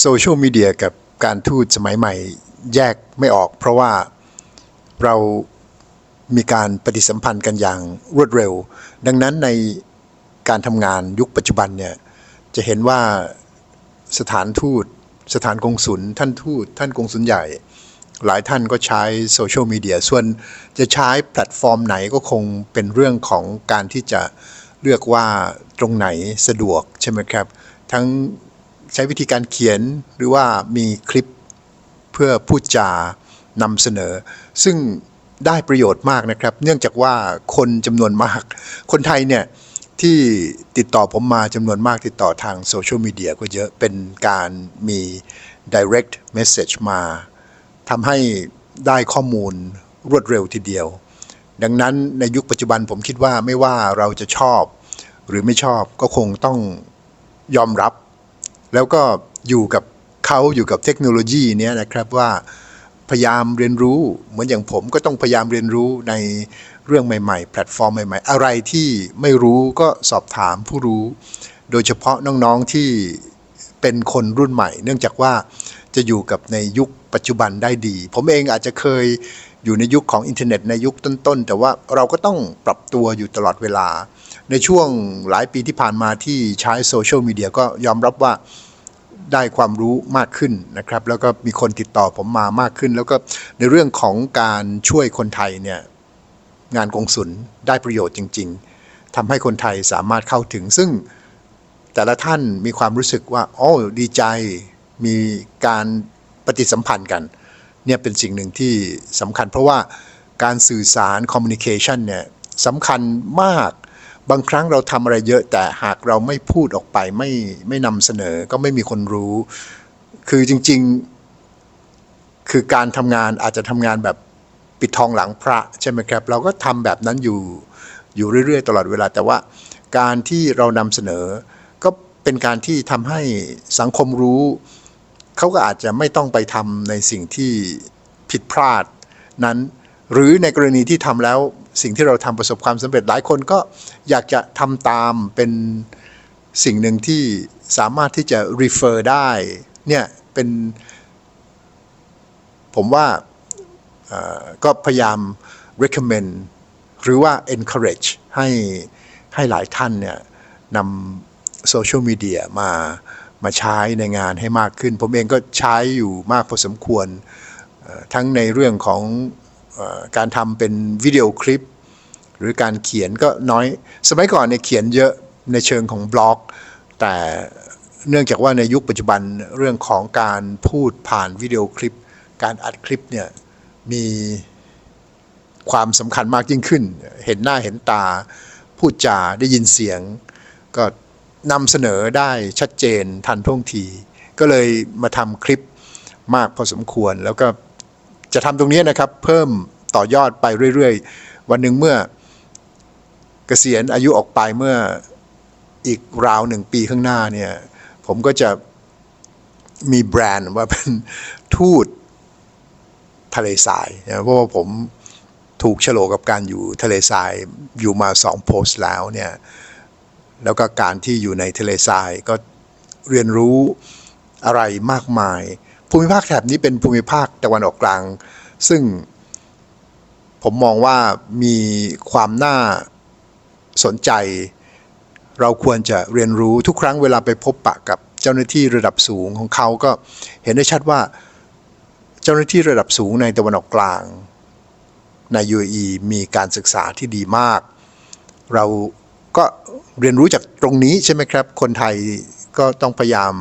โซเชียลมีเดียกับการทูตสมัยใหม่แยกไม่ออก เพราะว่าเรามีการปฏิสัมพันธ์กันอย่างรวดเร็ว ดังนั้นในการทำงานยุคปัจจุบันเนี่ยจะเห็นว่าสถานทูต สถานกงสุลท่านทูต ท่านกงสุลใหญ่ หลายท่านก็ใช้โซเชียลมีเดียส่วนจะใช้แพลตฟอร์มไหนก็คงเป็นเรื่องของการที่จะเลือกว่าตรงไหนสะดวกใช่ไหมครับ ทั้ง ช้วิธีการเขียนหรือว่ามีคลิปเพื่อพูดจานำเสนอ ซึ่งได้ประโยชน์มากนะครับ เนื่องจากว่าคนจำนวนมาก คนไทยเนี่ยที่ติดต่อผมมาจำนวนมากติดต่อทางโซเชียลมีเดียก็เยอะเป็นการมี direct message มาทำให้ได้ข้อมูลรวดเร็วทีเดียว ดังนั้นในยุคปัจจุบันผมคิดว่าไม่ว่าเราจะชอบ หรือไม่ชอบก็คงต้องยอมรับ แล้วก็อยู่กับเขาอยู่กับเทคโนโลยีเนี้ยนะครับว่าพยายามเรียนรู้เหมือนอย่างผมก็ต้องพยายามเรียนรู้ในเรื่องใหม่ๆ แพลตฟอร์มใหม่ๆ อะไรที่ไม่รู้ก็สอบถามผู้รู้ โดยเฉพาะน้องๆที่เป็นคนรุ่นใหม่ เนื่องจากว่าจะอยู่กับในยุคปัจจุบันได้ดี ผมเองอาจจะเคย อยู่ในยุคของอินเทอร์เน็ตในยุคต้นๆ แต่ว่าเราก็ต้องปรับตัวอยู่ตลอดเวลา ในช่วงหลายปีที่ผ่านมาที่ใช้โซเชียลมีเดียก็ยอมรับว่าได้ความรู้มากขึ้นนะครับ แล้วก็มีคนติดต่อผมมามากขึ้น แล้วก็ในเรื่องของการช่วยคนไทยเนี่ยงานกงสุลได้ประโยชน์จริง ๆทำให้คนไทยสามารถเข้าถึง ซึ่งแต่ละท่านมีความรู้สึกว่าโอ้ดีใจมีการปฏิสัมพันธ์กัน เนี่ยเป็นสิ่งหนึ่งที่สำคัญ เพราะว่าการสื่อสารคอมมิวนิเคชันเนี่ยสำคัญมาก บางครั้งเราทำอะไรเยอะแต่หากเราไม่พูดออกไปไม่ไม่นำเสนอก็ไม่มีคนรู้ คือจริงๆ คือการทำงานอาจจะทำงานแบบปิดทองหลังพระใช่ไหมครับ เราก็ทำแบบนั้นอยู่อยู่เรื่อยๆ ตลอดเวลา แต่ว่าการที่เรานำเสนอก็เป็นการที่ทำให้สังคมรู้ เขาก็อาจจะไม่ต้องไปทำในสิ่งที่ผิดพลาดนั้น หรือในกรณีที่ทำแล้วสิ่งที่เราทำประสบความสำเร็จหลายคนก็อยากจะทำตามเป็นสิ่งหนึ่งที่สามารถที่จะ refer ได้เนี่ยเป็นผมว่าก็พยายาม recommend หรือว่า encourage ให้ให้หลายท่านเนี่ยนำโซเชียลมีเดียมา มาใช้ในงานให้มากขึ้น ผมเองก็ใช้อยู่มากพอสมควร ทั้งในเรื่องของอการทำเป็นวิดีโอคลิป หรือการเขียนก็น้อย สมัยก่อนเนี่ยเขียนเยอะในเชิงของบล็อก แต่เนื่องจากว่าในยุคปัจจุบันเรื่องของการพูดผ่านวิดีโอคลิป การอัดคลิปเนี่ยมีความสำคัญมากยิ่งขึ้น เห็นหน้าเห็นตา พูดจาได้ยินเสียง ก็ นำเสนอได้ชัดเจนทันท่วงที ก็เลยมาทำคลิปมากพอสมควร แล้วก็จะทำตรงนี้นะครับ เพิ่มต่อยอดไปเรื่อยๆ วันหนึ่งเมื่อเกษียณอายุออกไปเมื่ออีกราวหนึ่งปีข้างหน้าเนี่ย ผมก็จะมีแบรนด์ว่าเป็นทูตทะเลทรายนะเพราะว่าผมถูกโฉลกกับการอยู่ทะเลทรายอยู่มาสองโพสต์แล้วเนี่ย แล้วก็การที่อยู่ในทะเลทรายก็เรียนรู้อะไรมากมาย ภูมิภาคแถบนี้เป็นภูมิภาคตะวันออกกลาง ซึ่งผมมองว่ามีความน่าสนใจ เราควรจะเรียนรู้ทุกครั้งเวลาไปพบปะกับเจ้าหน้าที่ระดับสูงของเขาก็เห็นได้ชัดว่าเจ้าหน้าที่ระดับสูงในตะวันออกกลางใน UAE มีการศึกษาที่ดีมาก เรา ก็เรียนรู้จากตรงนี้ใช่ไหมครับ คนไทยก็ต้องพยายาม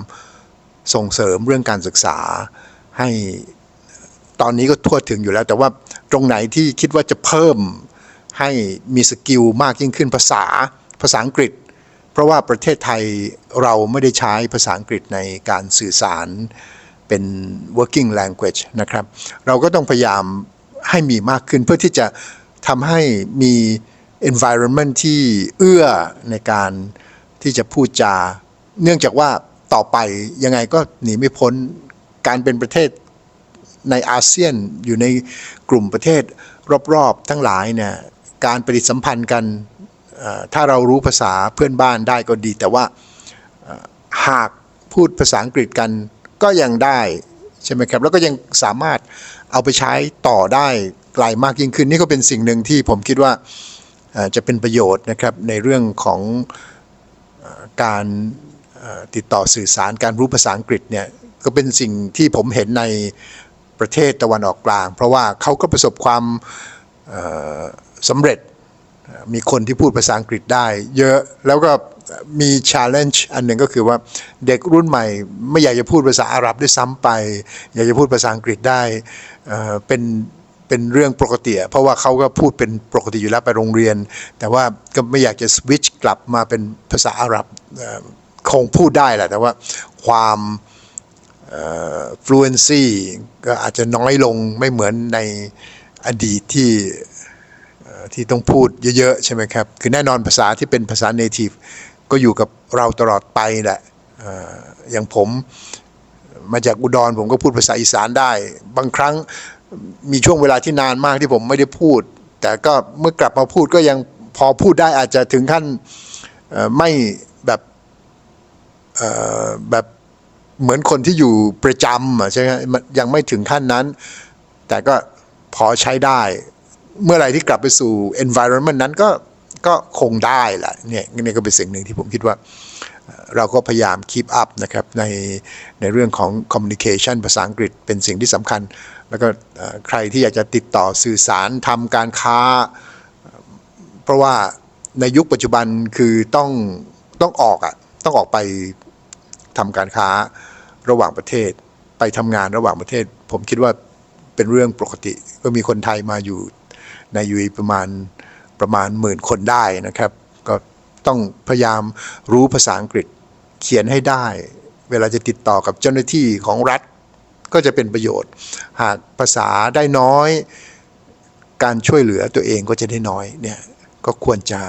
ส่งเสริมเรื่องการศึกษาให้ตอนนี้ก็ทั่วถึงอยู่แล้ว แต่ว่าตรงไหนที่คิดว่าจะเพิ่มให้มีสกิลมากยิ่งขึ้นภาษาภาษาอังกฤษ เพราะว่าประเทศไทยเราไม่ได้ใช้ภาษาอังกฤษในการสื่อสารเป็น working language นะครับ เราก็ต้องพยายามให้มีมากขึ้นเพื่อที่จะทำให้มี environment ที่เอื้อในการที่จะพูดจา เนื่องจากว่าต่อไปยังไงก็หนีไม่พ้นการเป็นประเทศในอาเซียนอยู่ในกลุ่มประเทศรอบๆ ทั้งหลายเนี่ยการปฏิสัมพันธ์กันถ้าเรารู้ภาษาเพื่อนบ้านได้ก็ดี แต่ว่าหากพูดภาษาอังกฤษกันก็ยังได้ใช่ไหมครับ แล้วก็ยังสามารถเอาไปใช้ต่อได้ไกลมากยิ่งขึ้น นี่ก็เป็นสิ่งหนึ่งที่ผมคิดว่า จะเป็นประโยชน์นะครับในเรื่องของการติดต่อสื่อสารการรู้ภาษาอังกฤษเนี่ยก็เป็นสิ่งที่ผมเห็นในประเทศตะวันออกกลาง เพราะว่าเขาก็ประสบความสำเร็จมีคนที่พูดภาษาอังกฤษได้ เยอะแล้วก็มี challenge อันหนึ่งก็คือว่าเด็กรุ่นใหม่ ไม่อยากจะพูดภาษาอาหรับด้วยซ้ำไป อยากจะพูดภาษาอังกฤษได้เป็น เป็นเรื่องปกติอะเพราะว่าเขาก็พูดเป็นปกติอยู่แล้วไปโรงเรียน แต่ว่าก็ไม่อยากจะสวิตช์กลับมาเป็นภาษาอาหรับคงพูดได้แหละแต่ว่าความเอ่อ fluency ก็อาจจะน้อยลงไม่เหมือนในอดีตที่ที่ต้องพูดเยอะ ๆ ใช่ไหมครับ คือแน่นอนภาษาที่เป็นภาษา native ก็อยู่กับเราตลอดไปแหละอย่างผมมาจากอุดรผมก็พูดภาษาอีสานได้ บางครั้ง มีช่วงเวลาที่นานมากที่ผมไม่ได้พูด แต่ก็เมื่อกลับมาพูดก็ยังพอพูดได้อาจจะถึงขั้นไม่แบบแบบเหมือนคนที่อยู่ประจำใช่ไหมมันยังไม่ถึงขั้นนั้น แต่ก็พอใช้ได้ เมื่อไหร่ที่กลับไปสู่ environment นั้นก็ก็คงได้แหละเนี่ยนี่ก็เป็นสิ่งหนึ่งที่ผมคิดว่า เราก็พยายาม keep up นะครับในในเรื่องของ communication ภาษาอังกฤษเป็นสิ่งที่สำคัญ แล้วก็ใครที่อยากจะติดต่อสื่อสารทำการค้า เพราะว่าในยุคปัจจุบันคือต้องต้องออกอะต้องออกไปทำการค้าระหว่างประเทศ ไปทำงานระหว่างประเทศ ผมคิดว่าเป็นเรื่องปกติ ก็มีคนไทยมาอยู่ในยูเอประมาณประมาณหมื่นคนได้นะครับ ต้องพยายามรู้ภาษาอังกฤษเขียนให้ได้ เวลาจะติดต่อกับเจ้าหน้าที่ของรัฐก็จะเป็นประโยชน์ หากภาษาได้น้อย การช่วยเหลือตัวเองก็จะได้น้อยเนี่ยก็ควรจะ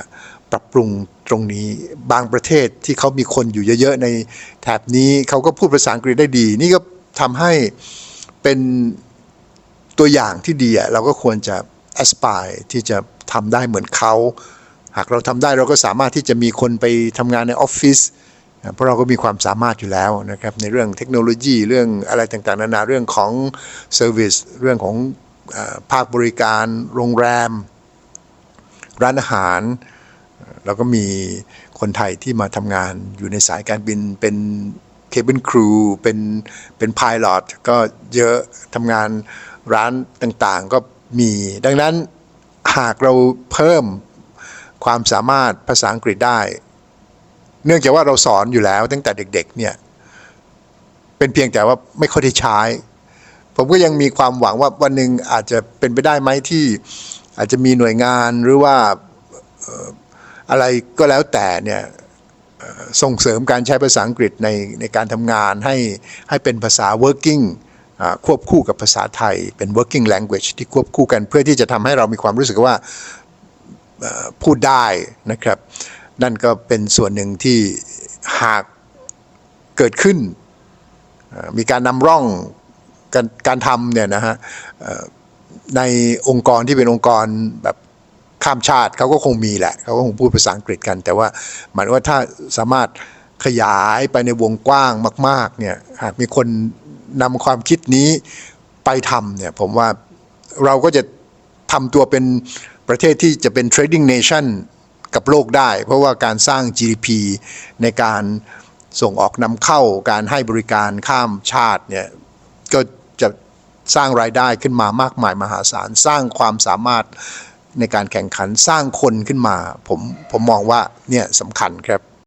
ปรับปรุงตรงนี้บางประเทศที่เขามีคนอยู่เยอะๆในแถบนี้เขาก็พูดภาษาอังกฤษได้ดี นี่ก็ทำให้เป็นตัวอย่างที่ดีเราก็ควรจะ aspire ที่จะทำได้เหมือนเขา หากเราทำได้เราก็สามารถที่จะมีคนไปทำงานในออฟฟิศเพราะเราก็มีความสามารถอยู่แล้วนะครับในเรื่องเทคโนโลยีเรื่องอะไรต่างๆนานาเรื่องของเซอร์วิสเรื่องของภาคบริการโรงแรม ร้านอาหารแล้วก็มีคนไทยที่มาทำงานอยู่ในสายการบินเป็นเคบินครูเป็นเป็นพายลอตก็เยอะทำงานร้านต่างๆก็มีดังนั้นหากเราเพิ่ม ความสามารถภาษาอังกฤษได้ เนื่องจากว่าเราสอนอยู่แล้วตั้งแต่เด็กๆเนี่ยเป็นเพียงแต่ว่าไม่ค่อยได้ใช้ ผมก็ยังมีความหวังว่าวันหนึ่งอาจจะเป็นไปได้ไหมที่อาจจะมีหน่วยงานหรือว่าอะไรก็แล้วแต่เนี่ยส่งเสริมการใช้ภาษาอังกฤษในในการทำงานให้ให้เป็นภาษา working อ่าควบคู่กับภาษาไทยเป็น working language ที่ควบคู่กันเพื่อที่จะทำให้เรามีความรู้สึกว่า พูดได้นะครับ นั่นก็เป็นส่วนหนึ่งที่หากเกิดขึ้น มีการนำร่องการการทำเนี่ยนะฮะในองค์กรที่เป็นองค์กรแบบข้ามชาติเขาก็คงมีแหละเขาก็คงพูดภาษาอังกฤษกัน แต่ว่าหมายว่าถ้าสามารถขยายไปในวงกว้างมาก ๆ เนี่ยหากมีคนนำความคิดนี้ไปทำเนี่ยผมว่าเราก็จะทำตัวเป็น ประเทศที่จะเป็น trading nation กับโลกได้ เพราะว่าการสร้าง GDP ในการส่งออกนำเข้าการให้บริการข้ามชาติเนี่ยก็จะสร้างรายได้ขึ้นมามากมายมหาศาล สร้างความสามารถในการแข่งขันสร้างคนขึ้นมา ผมผมมองว่าเนี่ยสำคัญครับ